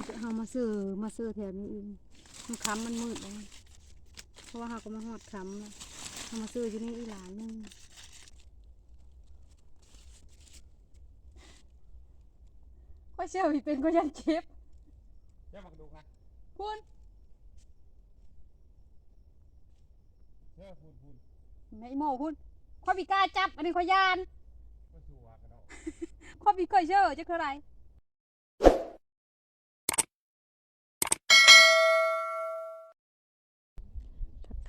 มันจะเอามาซื้อมาซื้อแถวนี้เองมันค้ำมันมืดเลยเพราะว่าเขาก็มาหอดค้ำนะเอามาซื้ออยู่นี่อีหลานนึงก็เชื่อว่าเป็นก็ยันเจ็บเดี๋ยวมาดูนะคุณเชื่อพูดพูดแม่อีโมคุณข้อพิกล้าจับ อันนี้ข้อยานก็ชัวร์กันเนาะข้อพิเคยเชื่อจะคืออะไร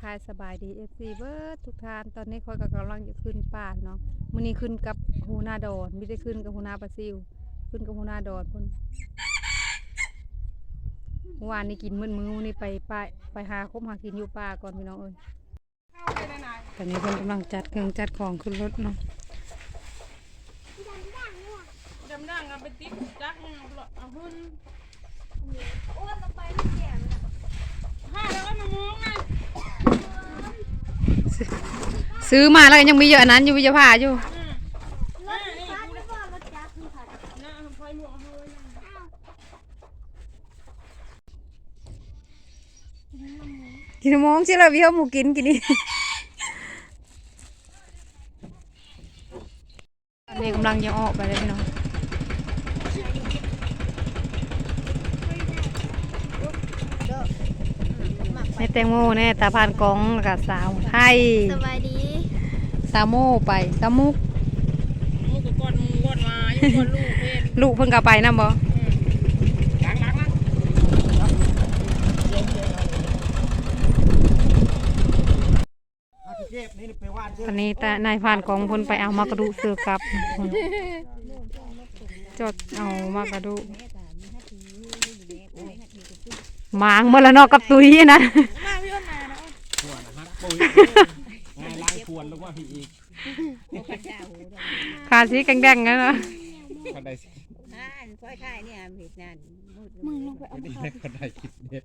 ทักทายสบายดีเอฟซีเบิร์ดทุกท่านตอนนี้คอยก็กำลังจะขึ้นป่านเนาะมื้อนี้ขึ้นกับฮูนาดอนไม่ได้ขึ้นกับฮูนาปลาซิว ขึ้นกับฮูนาดอนพุ่นเมื่อวานนี้กินมื้อมื้อวันนี้ไปไปไปหาคบหากินอยู่ป่าก่อนพี่น้องเอ้ยตอนนี้เพิ่นกำลังจัดเครื่องจัดของขึ้นรถเนาะจำดังเอาไปติ๊กจักเอาเอาหุ่นห้าแล้วก็มามองนะ ซื้อมาแล้วก็ยังมีเยอะอันนั้นอยู่วิจภาอยู่อ่านี่กูได้นะไฟหมวกเอาไว้นะกินมองสิเราวิวหมูกินกินนี่เด็กกำลังจะออกไปเลยพี่น้อง ในแตงโมแน่ตาพานกองแล้วก็สาวไทยสบายดีสาวโมไปสาวมุกมูกกับก้อนมูก้อนมาอยู่ก้อนลูกเพศลูกเพิ่งกลับไปนะบ่ล้างล้างล้างอาทิเก็บนี่ไปวาดเชื่ตอนนี้ตานายพานกองเพิ่นไปเอามากระดูกเสือกลับจดเอามากระดูกห มางเมื่อละเนอกกับตุ้ยนะมาพี่อ้นมานะขวดนะฮะปุ๋ยงานล้างขวดแล้วว่าพี่อีกขาสีแดงๆนั่นนะคนใดสิอ่านค่อยค่ายเนี่ยผิดนั่นมืดมึงลงไปคนใดคนใดคิดเด็ด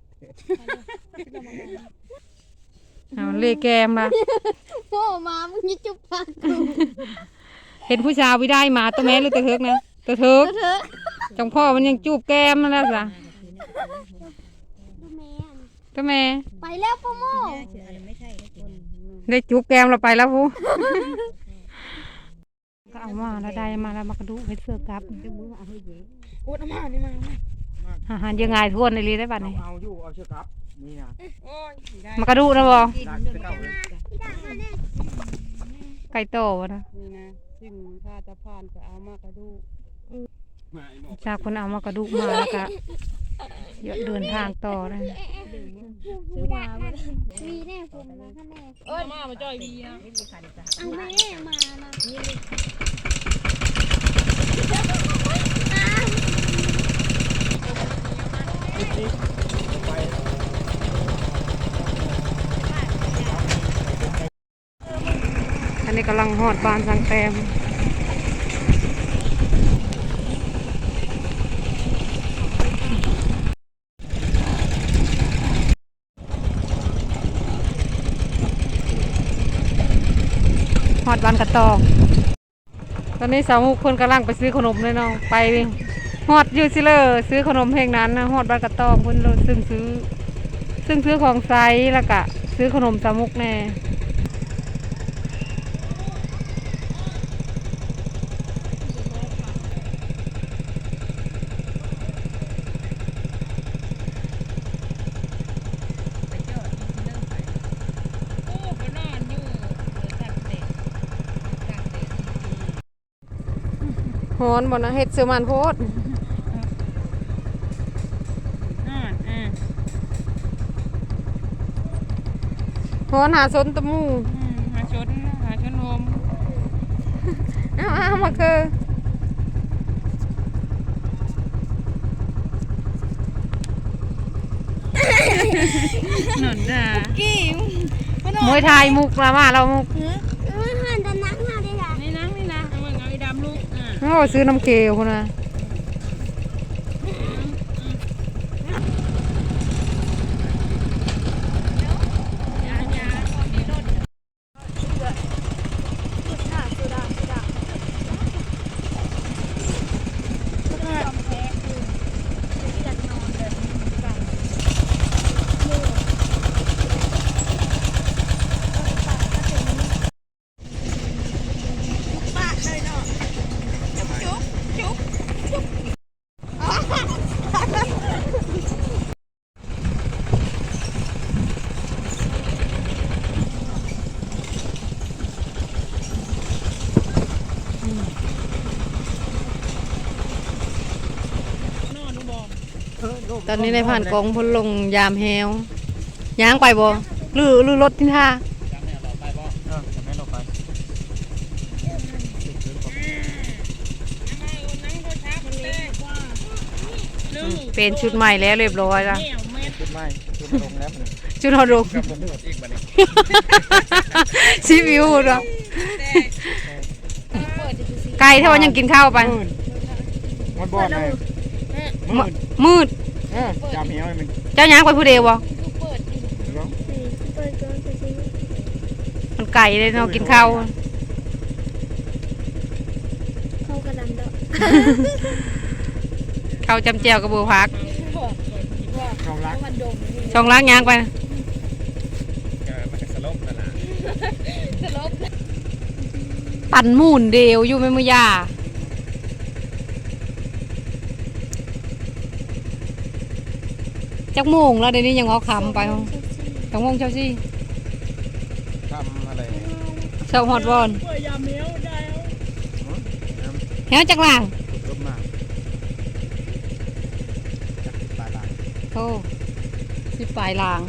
เอาเล่แกมละโอ้มามึงยิ่จุบปากกูเห็นผู้ชายวิได้หมาตัวแม่หรือตัวเทิกนะตัวเทิกเถอะจังพ่อมันยังจูบแก้มนั่นแหละจ้ะดูแม่ ตัวแม่ ไปแล้วพ่อโมเชื่ออะไรไม่ใช่แล้วคนได้จูบแก้มเราไปแล้วผู้ก็เอามาแล้วได้มาแล้วมากระดูกให้เสือกลับมือเอาให้เยอะโอ้ยมานี่มาอาหารยังไงทวนในรีได้บัดเอานี้เอาอยู่เอาเชือกครับนี่นะโอ้ยได้มากระดูกนะบ่กินได้ด้วยเก่าเลยไก่โตวะนะนี่นะซึ่งข้าจะผ่านจะเอามากระดูกมาไอ้หนอกจากคนเอามากระดูกมาแล้วก็ เดี๋ยวเดินทางต่อนะซื้อมามีแน่ผมนะท่านแน่เอ้ยมามาจอยบีนะเอาแม่มานะอันนี้กำลังหอดบานสังแตม ดบานกระตองตอนนี้สาวมุกคนกำลังไปซื้อขนมเลยเนาะไปหอดยูซิเลอร์ซื้อขนมเพลงนั้นนะหอดบ้านกระตองคนซึ่งซื้อ ซึ่งซื้อของไซส์แล้วก็ซื้อขนมสาวมุกแน่ โอ้ไปนอนอยู่ตัดเด็ดตัดเด็ด ฮอนบ่นะเฮ็ดเสือมันโพดอ่าอ่าฮอนหาสนตะมูอืมหาชนหาชนโฮมเอ้าเอามาคือหนุนจ้ามวยไทยมุกละมาเรามุก โอ้ซื้อน้ำเกลียวพุ่นน่ะ ตอนนี้ในผ่านกองพลลงยามแฮวย่างไปบ่หรือหรือรถที่ท่าจำแม่เราไปบ่เออจำแม่เราไปเป็นชุดใหม่แล้วเรียบร้อยละขึ้นไม่ขึ้นลงแล้วมันชุดฮอดงกับผมหมดอีกบัดนี้ซีวิวเนาะไก่ถ้าว่ายังกินข้าวไปมันบ่อนเลยมมืดเออจำเหี้ยวมันเจ้าย่างไปผู้เดียวบ่ร้องสี่เปิดก่อนไปซื้อมันไก่เลยเนาะกินข้าวเข้ากระดำดอกข้าวจำแจวกับบัวพักเขารักช่องล้างย่างไปเออมันจะสลบนั่นล่ะปั่นหมุนเดียวอยู่ไม่มือยา จักโมงแล้วเดี๋ยวนี้ยังเอาคำไปเหรอจักโมงเช้าสิทำอะไรเช้าฮอดบอลเพื่อยาเมียวได้เฮ้ยจักล่างถูกลบมาจากติดปลายหลังโธ่สิปลายลาง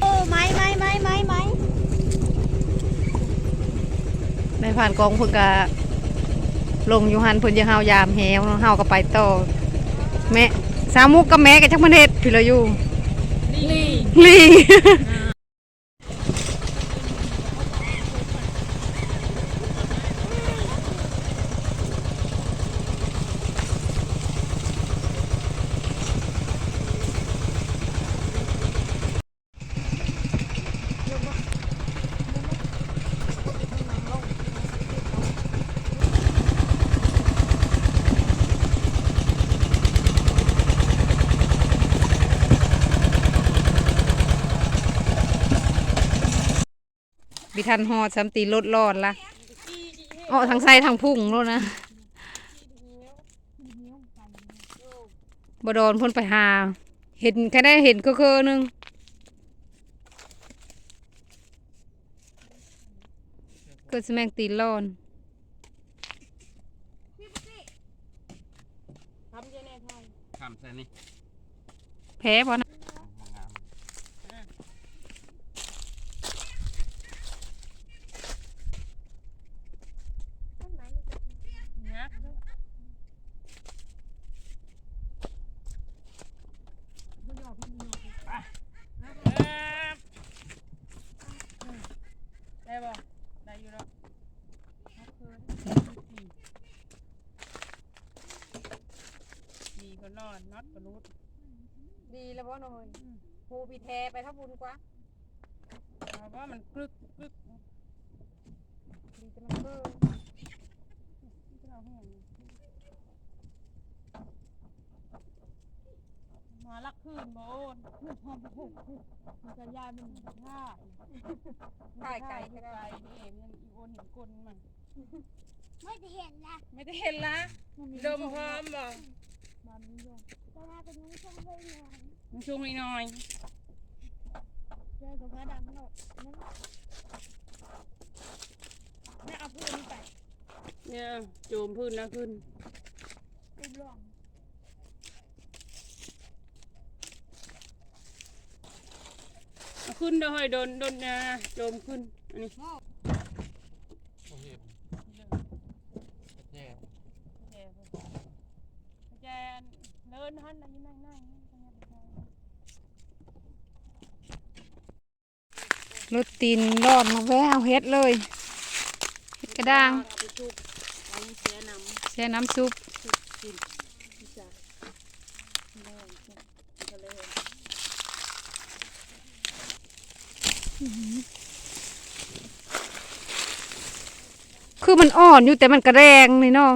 โอ้ไม้ไม้ไม้ไม้ไม้ในผ่านกองเพิ่นก็ลงอยู่หันเพิ่นจะเฮายามแฮวเนาะเฮาก็ไปต่อแม่ สามุกกับแม่ก็จักมันเฮ็ดพี่เราอยู่ลี่ลี่ บิทันฮอดซ้ำตีรถรอดละอ๋อทางไส้ทางพุ่งแล้วนะบโดนเพ่นไปหา เห็นแค่ได้เห็นก็คือนึงเกิดสแมงตีนรอนทำใส่นี่แพ้พอนะ ได้บ่ได้อยู่แล้วดีก็ นอนน็อตก็รูดดีแล้วพ่อหน่อยภูปีแทไปทับบุญกว่าเพราะว่ามันกรึกกรึกดีจะมันเพิ่มมาลักคืนบ่โอนคืนหอมบุกมันจะยายมันท่าถ่ายไก่ก็ไก่ได้นี่เองยังอีโอนเห็นกลมันไม่ได้เห็นนะไม่ได้เห็นละดมหอมบ่ แต่ถ้าเป็นน้องช่องไปนอนมันช่วงหน่อยเจอกับพระดำดอกนั่นน่าเอาพื้นไปๆเนี่ยโจมพื้นนะขึ้นรูปหล่องเอาขึ้นเด้อเฮ้ยโดนโดนนะโจมขึ้น อันนี้ โอเคแย่ แจนเลินหันอันนี้นั่งนั่ง รถ ตีนรอดมาแวะเอาเฮ็ดเลยเฮ็ดกระด้างเอาเสียน้ำแช่น้ำซุปคือมันอ่อนอยู่แต่มันกระแดงนี่เนาะ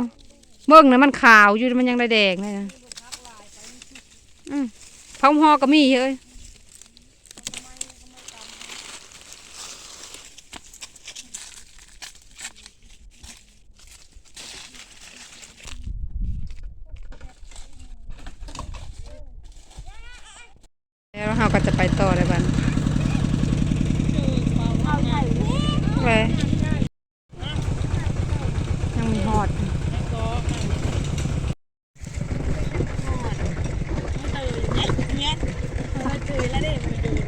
เบิ่งนะมันขาวอยู่มันยังได้แดงเลยนะอืมพร้อมหอก็มีเฮ้ย ก็จะไปต่อเลยบ้านไปยังมีหอด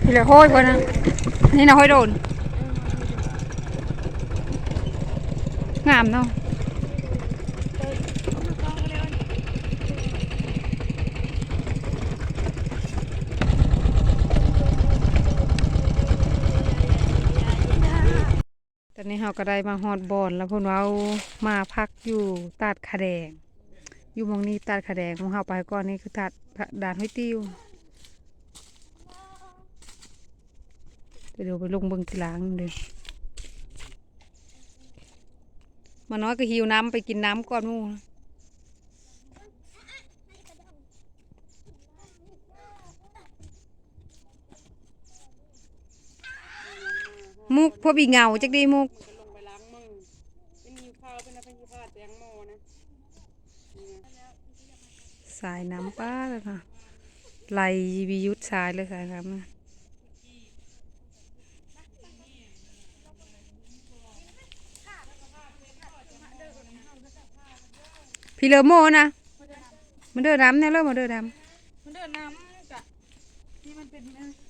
นี่เหลือห้อยพอนะนี่นะห้อยโดน งามเนาะ ก็ได้มาฮอดบอนแล้วเพิ่นว่าเอามาพักอยู่ตาดขาแดง อยู่มองนี้ตาดขาแดงของเฮาไปก่อนนี่คือตาดด่านห้วยติ้วเดี๋ยวไปลงเบิ่งทีหลังเด้อมาน้อยก็หิวน้ำไปกินน้ำก่อนมู่มุกพวกบีเงาจักดีมุก ลงไปล้างมือเป็นหิวข้าวเป็นอะไรเป็นหิวข้าวแตงโมนะ สายน้ำป้าเลยค่ะไหลวิยุทธสายเลยสายน้ำนะพี่เลอโมนะมันเดินน้ำเนี่ยเริ่มมาเดินน้มันเดินน้ำกะที่มันเป็นนะำ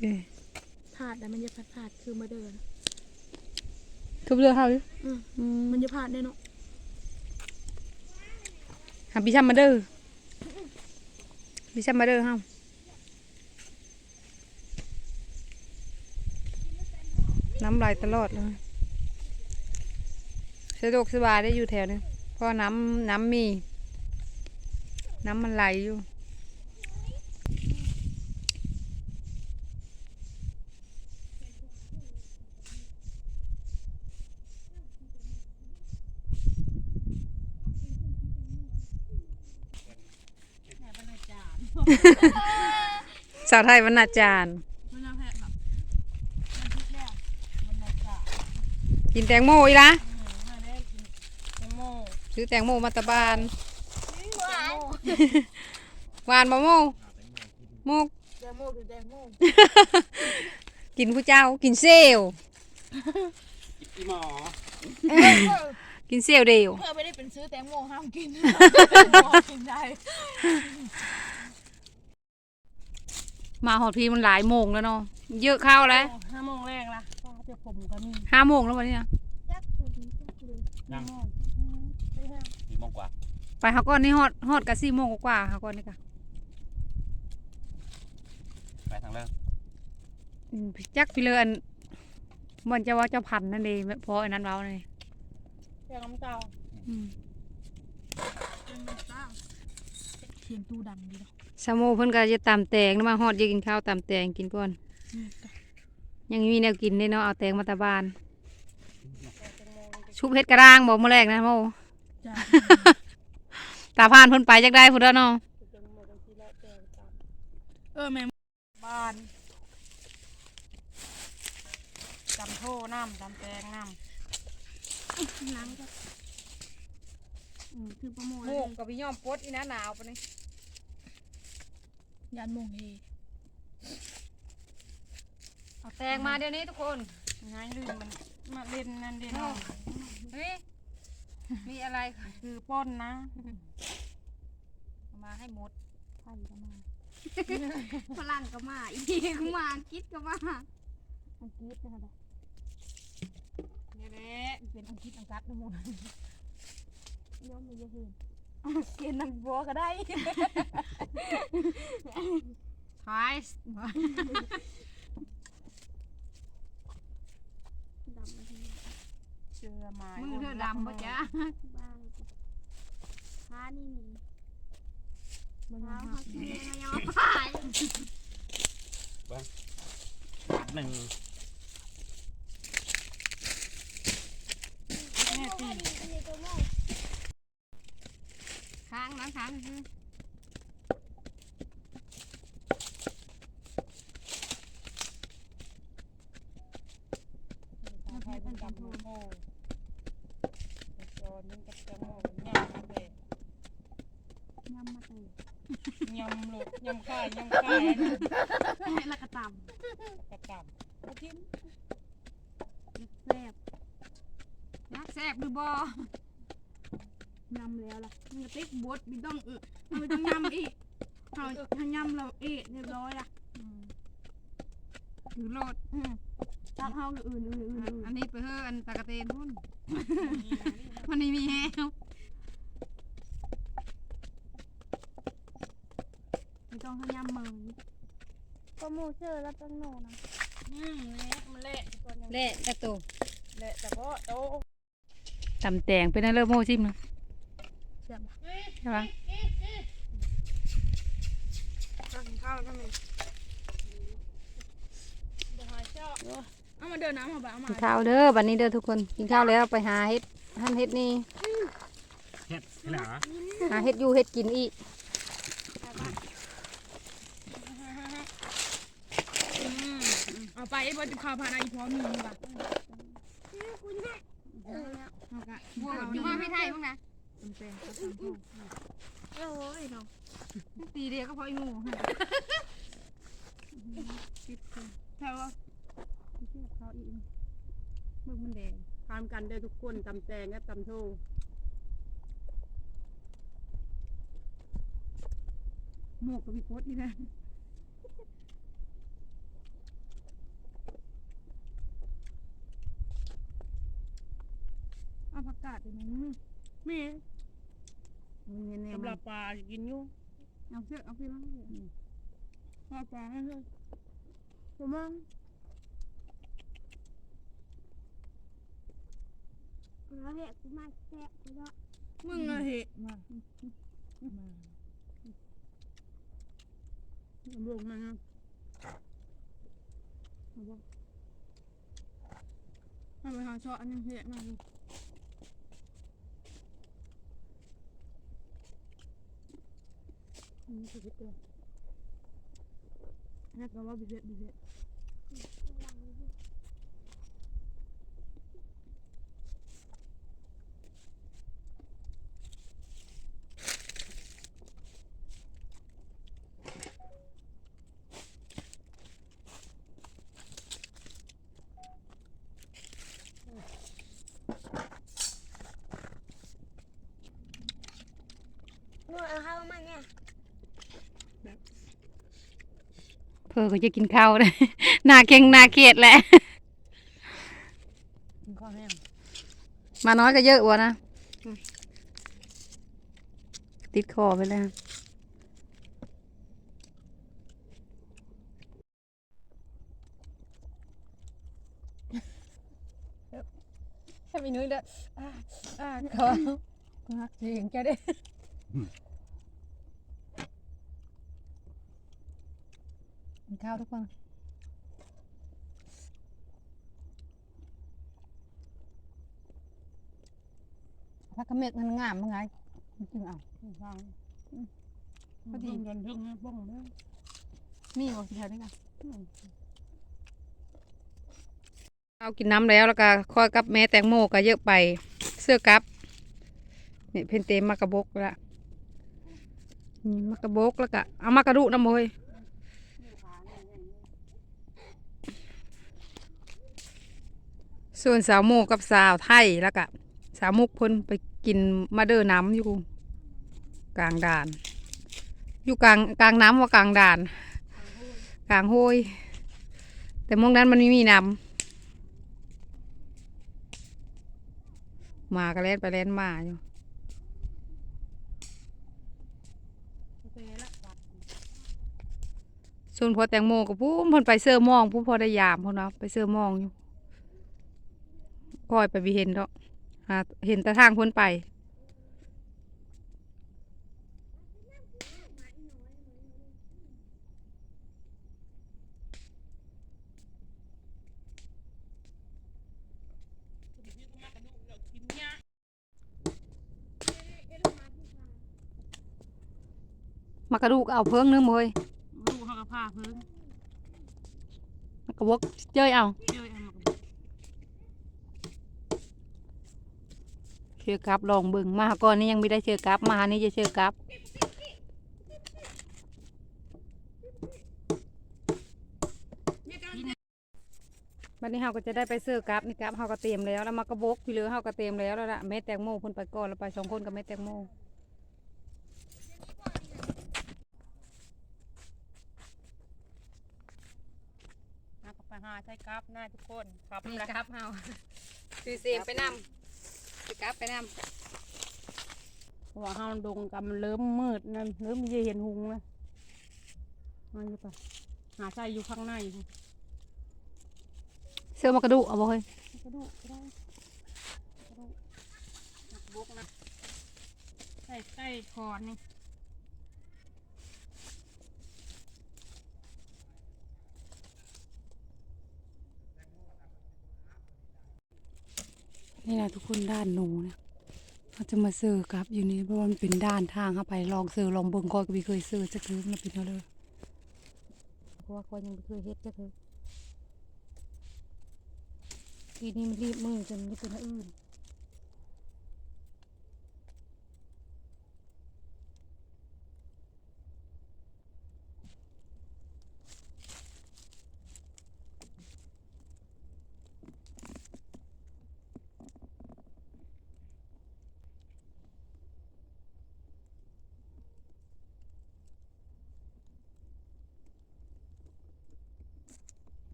เอ้ยผาดแต่มันจะผาดผาดคือมาเดินทุบเรือเขาดิอืมอืมมันจะผาดได้เนาะ หาพี่ชัมมาเด้อพี่ชัมมาเด้อเฮาน้ำไหลตลอดเลยสะดวกสบายได้อยู่แถวนี้เพราะน้ำน้ำมี น้ำมันไหลอยู่ สาวไทยวันอาจารย์มันน่าแพ้ค่ะกินแตงโมอีละมาได้กินแตงโมซื้อแตงโมมาตะบานหวานบะโมโมก แตงโมคือแตงโมกินผู้เจ้า กินเซลลอีหมอกินเซลลเดียว เพื่อไม่ได้เป็นซื้อแตงโมห้ามกินกินได้ มาหอดพีมันหลายโมงแล้วเนาะเยอะเข้าวแล้วห้าโมงแรกละก็จะผมก็มีห้าโมงแล้ววันนี้นะจักถูดีจักเลยนั่งสี่โมงกว่า ไปเขาก่อนนี่ฮอดฮอดกันสี่โมงกว่าๆเขาก่อนนี่ค่ะไปทางเลิกอืมจักพี่เลือนมันจะว่าเจ้าพันธุ์นั่นเองเพราะอันนั้นเราเลยแตงน้ำเต้าอืมเสียงตู้ดังดีเนาะสามโมเพิ่นก็จะตำแตงนะมาฮอดจะกินข้าวตำแตงกินก่อนยังมีแนวกินเลยเนาะเอาแตงมาตะบาน ชุบเฮ็ดกระด้างบอกมาแรกนะโม จ้าตาพานเพิ่นไปจักได้พุ่นแล้วเนาะเออแม่บ้านจำโทน้ำจำแตงน้ำล้างก็อืมคือประโมทโมกกับพี่ยอมปดอีนะหนาวปะนี่ ยันโมงเฮเอาแตงมาเดี๋ยวนี้ทุกคนง่ายลื่นมันมาเล่นนั่นเด่นเฮ้ยมีอะไรคะคือป้นนะเอามาให้หมดไผ่ก็มาฝรั่งก็มาอีกก็มาอังกฤษก็มาอังกฤษนะคะนี่แหละเป็นอังกฤษอังกัดนะโมย่อมมันจะเห็นเกณฑ์นังบัวก็ได้ทายส์ดำมาทีเจอไม้มือเธอดำปะจ๊ะบ้างค้านี่นี่มึงค้าเอาเขามาซื้อมายอมขายหนึ่งแม่ตีอันนี้ตัวโม่ ค้างนะค้างคือใครเป็นจำโมโม่ตอนนี้กับจำโมยำมาเลยยำมาเตะยำลุดยำข่ายยำข่ายนะให้ละกระตำกระตับกระทิ้มแซ่บนักแซ่บหรือ ยำแล้วล่ะมันกระติกบดบิต้องเออมันต้องยำอีกเขาเขาย่ำเราเอะเรียบร้อยละถือโลดตักเขาอื่นอื่นอื่นอื่นอันนี้ไปเฮ้ออันตะกะเตนพุ่นมันนี่มีแฮวไม่ต้องเขาย่ำมือก็หมูเชื่อแล้วเป็นหนูนะอืมเละมันเละตัวนึงเละกระตูเละแต่ก็โตตำแตงเป็นอะไรโมชิมนะ เชื่อมใช่ปะกินข้าวแล้วมั้ยเดี๋ยวหาเจ้าเอามาเดินน้ำมาแบบเอามากินข้าวเด้อบัดนี้เด้อทุกคนกินข้าวแล้วไปหาเฮ็ดหั่นเฮ็ดนี่แค่ไหนเหรอหาเฮ็ดอยู่เฮ็ดกินอีกอืมเอาไปไอ้บอจุข้าวพานาอีพร้อมมีป่ะเออเนี่ยเอากะบัวอยู่มาไม่ไทยมั้งนะ เป็นเป็นก็ทำพ่อโอ้ยเนาะตีเดียวก็พออีหมูใช่ปะเขาอีกมึงมันแดงทานกันได้ทุกคนตำแตงและตำโทหมกกับพี่โคตนี่นะเอาผักกาดได้ไหม มีมันแน่ๆสำหมัรับนปลากินอยู่เอาเสื้อเอาพี่มาเลยเอาปลาให้เลยผมมองแล้วเห็ดกูมาแทะกูแล้วมึงอะเหะมามาลงมานะเอาบ่เอาไปหาชออันนี้เหะมาดู นี่คือตัวนี่ก็ว่าบิเศษบิเศษ หนูเอาเข้ามาเนี่ย เพื่อก็จะกินข้าวเลยหน้าเก่งหน้าเกลียดแหละข้าวแห้งมาน้อยก็เยอะวะนะ ติดคอไปแล้วถ้ามีนุ้ยเด้ออ่าอ่าขอหักเสียงแกได้ กินข้าว ทุกคนถ้ากระเม็ดมันงามมั้งไงมันจึงเอาฟังพอดีกันทึ่งนะบ้องเด้อมีบอกสิแถวนี้กันเอากินน้ำแล้วแล้วก็ค่อยกับแม่แตงโมก็เยอะไป เสื้อกับเนี่ยเพนเตมมากระบกละนี่มากระบกแล้วก็เอามากระดุน้ำมวย ส่วนสาวโมกับสาวไทยแล้วก็สาวมุกเพิ่นไปกินมาเดอร์น้ำอยู่กลางด่าน อยู่กลางกลางน้ำว่ากลางด่าน กลางห้วยแต่มองนั้นมันไม่มีน้ำมาก็เล่นไปเล่นมาอยู่ส่วนพอแตงโมกับผู้เพิ่นไปเสื้อมองผู้พอได้ยามพิ่นเนาะไปเสื้อมองอยู่ คอยไปวิเห็นดอกหาเห็นแต่ทางเพิ่นไป มากระดูกเอาเพิ่งนึงมวยลูกเขากับผ้าเพิ่งมากระบอกเจ้ยเอา เจอ เชือกับลองเบิ่งมาก่อนนี้ยังไม่ได้เชือกับมานี่จะเชือกับวันนี้เฮาก็จะได้ไปเสือกับนี่ครับเฮาก็เตรียมแล้วแล้วมากระบกที่เหลือเฮาก็เตรียมแล้วแล้วละแม่แตงโมพ่นไปก่อนแล้วไปสองคนกับแม่แตงโมมาไปหาใช้กับหน้าทุกคนครับนะครับเฮาสีเสียงไปนำ สิกลับไปนำเพราะว่าห้ามดงกับมันเริ่มมืดนั่นเริ่มจะเห็นหุงนะมาอยู่ปะหาใส่อยู่ข้างในอยู่เสื้อมากระดูกเอาบ่เฮ้ยกระดูกกระดูกกระดูกบกนะใส่ใส่คอนนี่ นี่นะทุกคนด้านหนูนะเขาจะมาซื้อกลับอยู่นี่เพราะว่ามันเป็นด้านทางเข้าไปลองซื้อลองเบิ่งก่อนก็ไม่เคยซื้อจักคือมันเป็นเอาเลยเพราะว่าก็ยังไม่เคยเฮ็ดจะคือทีนี้มันรีบมือจนไม่เป็นอัน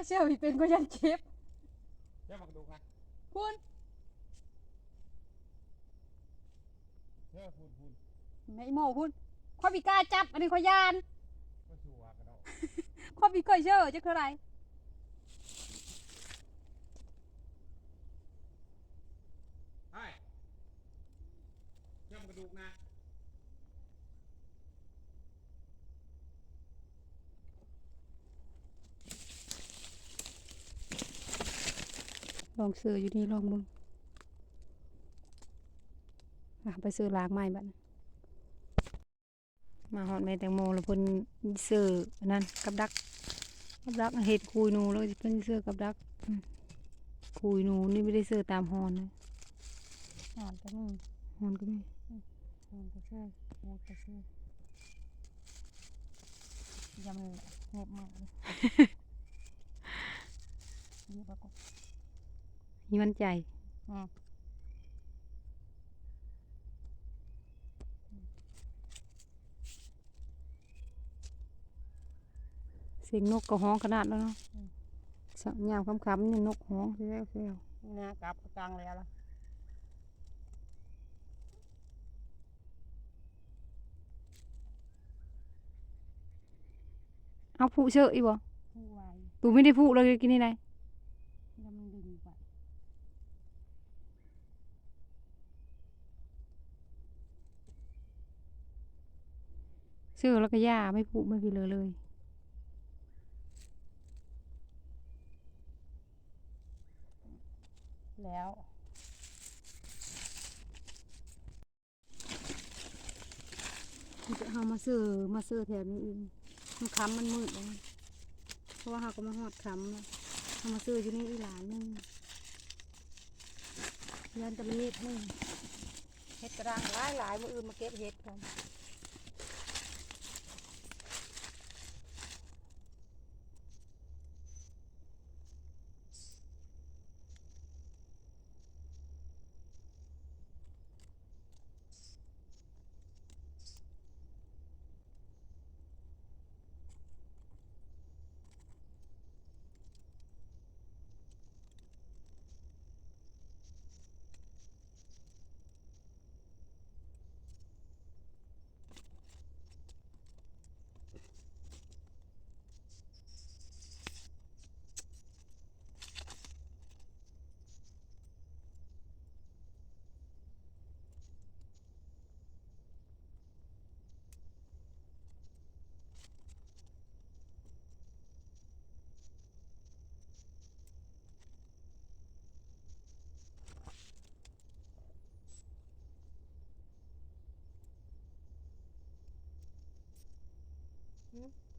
ก็เชื่อมีเป็นก็ยันเก็บเดี๋ยวมาดูนะพูนเฮ้ยพูดพูดไม่โม่พูนข้อพิกล้าจับ อันนี้ข้อยานก็ชัวร์กันเนาะข้อพิก้อยเชื่อจะคืออะไรไอ้เดี๋ยวมากระดูกนะ ลองซื้ออยู่นี่ลองเบิ่งอะไปซื้อล้างไม้บัดนี้มาฮอดแม่แตงโมแล้วเพิ่นซื้ออันนั้นกับดักกับดักเห็ดคุยหนูแล้วเพิ่นซื้อกับดักอืมคุยหนูนี่ไม่ได้ซื้อตามฮอนนะอ่านก็มีฮอนก็มีอ่านก็ใช่โอ้ก็ใช่ยำเงียบมากเลยนี่ปะก็ มีมันใจอืมเสียงนกก็ฮ้องขนาดแล้วเนาะสักยามคำๆนี่นกฮ้องเสียวเสียวนี่นะกลับกลางแล้วล่ะเอาผู้เชื่ออีบ่ผู้ไวตูไม่ได้ผู้เลยกินนี่ไง ยำดึงไป เชื่อแล้วก็ย่าไม่ผู้ไม่พี่เลยเลยแล้วมันจะเอามาซื้อมาซื้อแถวนี้เองมันค้ำมันมืดเลยเพราะว่าเขาก็มาหอดค้ำแล้วเอามาซื้ออยู่นี่อีหลานหนึงยันตะมีดหนึงเห็ดกระด้างหลายหลายมืออื่นมาเก็บเห็ดกัน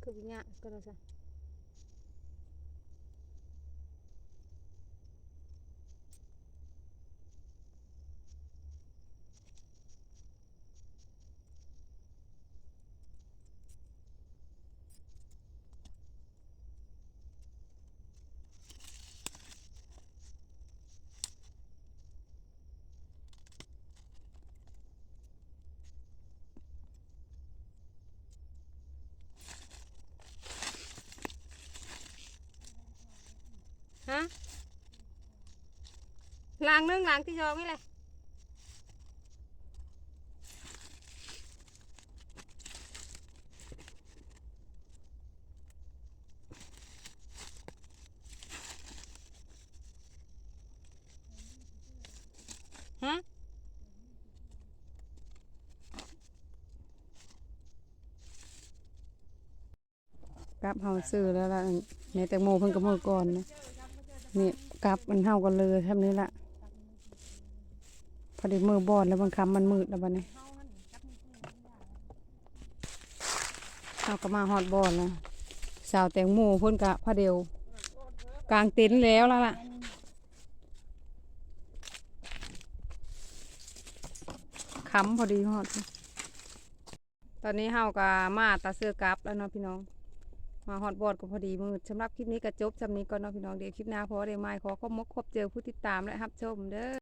คือวิญญ ล้างนึงล้างที่ชองนี่แหละฮะกลับเฮาซื้อแล้วล่ะในแตงโมเพิ่นก็มือก่อนนะนี่กลับมันเฮากันเลยแทำนี้ล่ะ พอดีมือบอดแล้วบางคำมันมืดแล้วบัดนี้เฮาก็มาฮอดบอดแล้วสาวแตงโมพ่นกะพอเดียวกลางเต็นท์แล้วแล้วล่ะค้ำพอดีฮอด ตอนนี้เฮาก็มาตาเสื้อกลับแล้วเนาะพี่น้อง มาฮอตบอดก็พอดีมืดสำหรับคลิปนี้ก็จบจำนี้ก่อนเนาะพี่น้องเดี๋ยวคลิปหน้าพอได้ไม้ขอขอบมกขอบเจอผู้ติดตามและรับชมเด้อ